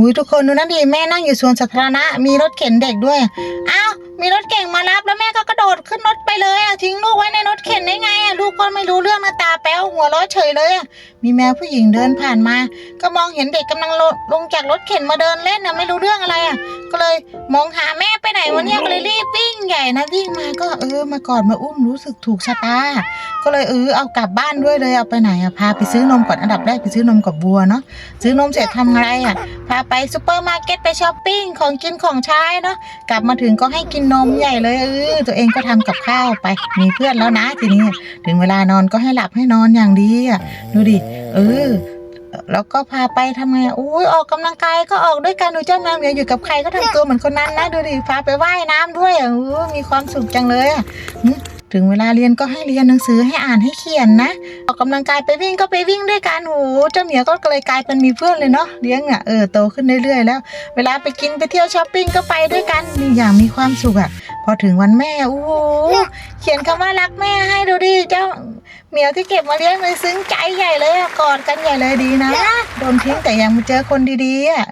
หุยทุกคนดูนั่นดิแม่นั่งอยู่สวนสาธารณะ มีรถเข็นเด็กด้วยอ้าวมีรถเก่งมารับแล้วแม่ก็กระโดดขึ้นรถไปเลยอะทิ้งลูกไว้ในรถเข็นได้ไงอะลูกก็ไม่รู้เรื่องนะตาแป๊วหัวร้อเฉยเลยอะมีแมวผู้หญิงเดินผ่านมา ก็มองเห็นเด็กกำลังลงลงจากรถเข็นมาเดินเล่นนะไม่รู้เรื่องอะไรอะ ก็เลยมองหาแม่ไปไหนวะเนี่ยก็เลยรีบวิ่งใหญ่นะวิ่งมาก็เออ มากอดมาอุ้มรู้สึกถูกชะตา ก็เลยเออเอากลับบ้านด้วยเลยเอาไปไหนอะพาไปซื้อนมก่อนอันดับแรกไปซื้อนมกับวัวเนาะซื้อนมเสร็จทำอะไรอะพาไปซูเปอร์มาร์เก็ตไปช้อปปิ้งของกินของใช้เนาะกลับมาถึงก็ให้กินนมใหญ่เลยเออตัวเองก็ทำกับข้าวไป มีเพื่อนแล้วนะทีนี้ ถึงเวลานอนก็ให้หลับให้นอนอย่างดีอะดูดิเออ แล้วก็พาไปทำไงอุ้ยออกกำลังกายก็ออกด้วยกันดูเจ้าแมวเหมียวอยู่กับใครก็ทำตัวเหมือนคนนั้นนะดูดิพาไปว่ายน้ำด้วยอะอู้มีความสุขจังเลยอะถึงเวลาเรียนก็ให้เรียนหนังสือให้อ่านให้เขียนนะ ออกกำลังกายไปวิ่งก็ไปวิ่งด้วยกันโอ้เจ้าเหมียวก็เลยกลายเป็นมีเพื่อนเลยเนาะเลี้ยงอะเออโตขึ้นเรื่อยๆแล้ว เวลาไปกินไปเที่ยวช้อปปิ้งก็ไปด้วยกันนี่อย่างมีความสุขอะพอถึงวันแม่โอ้เขียนคำว่ารักแม่ให้ดูดิเจ้า เหมียวที่เก็บมาเลี้ยงเลยซึ้งใจใหญ่เลยอะกอดกันใหญ่เลยดีนะโดนทิ้งแต่ยังมาเจอคนดีๆอะ